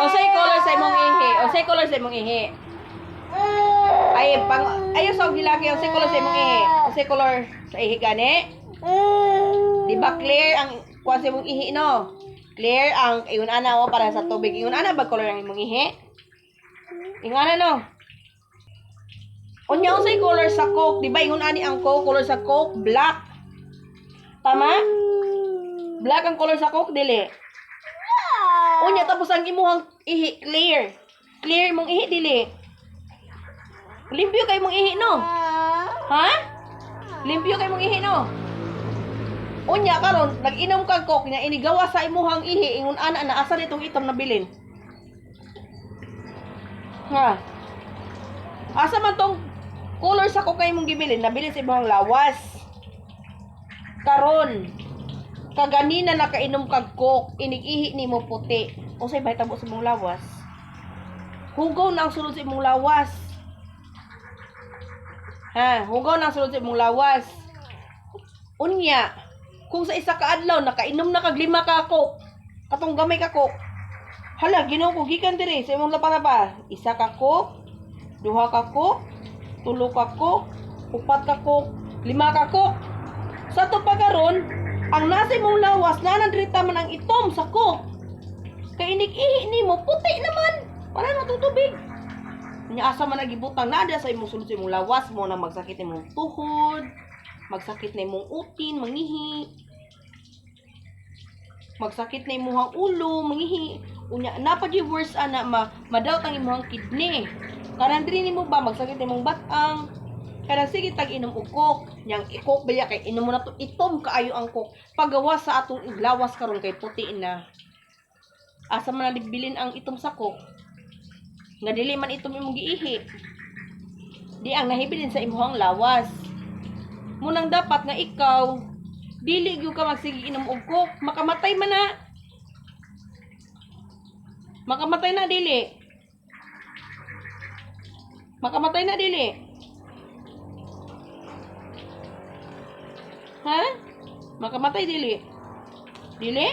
O say color sa imong ihi. O say color sa imong ihi. Ay, pang, ayaw sa gilaki. O say color sa imong ihi. O say color sa ihi gani. Di ba clear ang kuha sa imong ihi, no? Clear ang iyon ana o para sa tubig. Iyon ana ba color ang imong ihi? Iyon ana, no? Unya usay color sa coke, di ba? Ingon ani ang coke, color sa coke, black. Tama? Black ang color sa coke, dili. Unya tapos ang imuhang ihi clear. Clear mong ihi dili. Limpyo kay mong ihi no. Ha? Limpyo kay mong ihi no. Unya karon nag-inom kag coke nya inigawa sa imuhang ihi ingon ana na asa nitong itom na bilin. Ha? Asa man tong color sa coke kay mong gibilin nabili sa imuhang lawas. Karon kaganina nakainom kag coke inigihi nimo puti. Unsay bay tabo sa imong lawas? Hugaw na sulod sa imong lawas. Ha, hugaw na sulod sa imong lawas. Unya, kung sa isa ka adlaw nakainom na kag lima ka coke, katong gamay ka coke. Hala, Ginoo ko gikan diri sa imong lapalapa. Isa ka coke, duha ka coke, tulo ka coke, upat ka coke, lima ka coke. Sa to pa ang nasa imong lawas na nandrita man ang itom sa coke. Kay inig-ihi nimo puti naman. Para na tubig. Nya asa man nagibutang nada sa imong sulod sa imong lawas mo na magsakit imong tuhod, magsakit na imong utin, mangihi. Magsakit na imong ulo, mangihi. Unya napa di worse ana ma madawt ang imong kidney. Kanan diri nimo ba magsakit imong batang. Kada sige tag inom og coke, yang ikok baya kay inom mo na to itom kaayo ang coke. Pagawa sa atong iglawas karon kay puti na. Asa man nagbilin ang itom sa coke nga dili man itom imong giihi. Di ang nahibilin sa imong lawas. Munang dapat nga ikaw dili gyud ka magsige inom og coke, makamatay man na. Makamatay na dili. Makamatay na dili. Ha? Makamatay dili. Dili?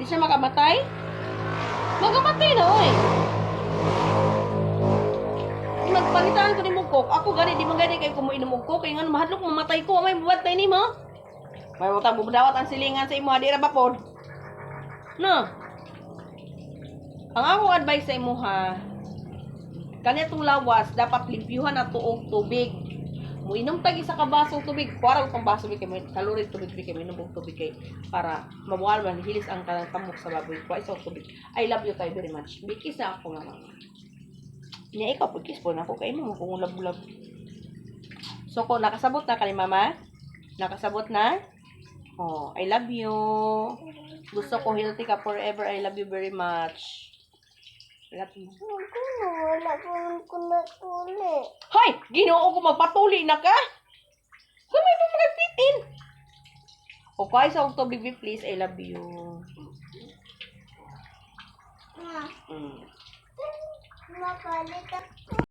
Di siya makamatay? Magamatay na, oy. Nagpalitan ko ni mo coke. Ako gani, di man gani kay kumuinom og coke. Kaya nga, mahadlok mamatay ko. May buwat tayo ni mo. May utang bubudawat ang silingan sa imo. Di ra ba pod? No. Ang akong advice sa imo ha, kanitong lawas, dapat limpyuhan na tuog tubig. Muinom tag isa ka basong tubig, kuwara pang baso bi kay mo kalorit tubig bi kay minom og tubig kay para mabuwal man hilis ang kanang tamok sa baboy. Kuha isa og tubig. I love you kay very much. Bikis na ako mama. Niya ikaw pagkis po na ako kay mo kung ulab-ulab. So ko nakasabot na kani mama? Nakasabot na? Oh, I love you. Gusto ko healthy ka forever. I love you very much. I love you. Wala pa ko na tuli. Hoy! Ginoo ko magpatuli na ka! Kamay mo mga titin! O kaya sa tubig, baby, please. I love you. Ma, Mm. mapalit ako.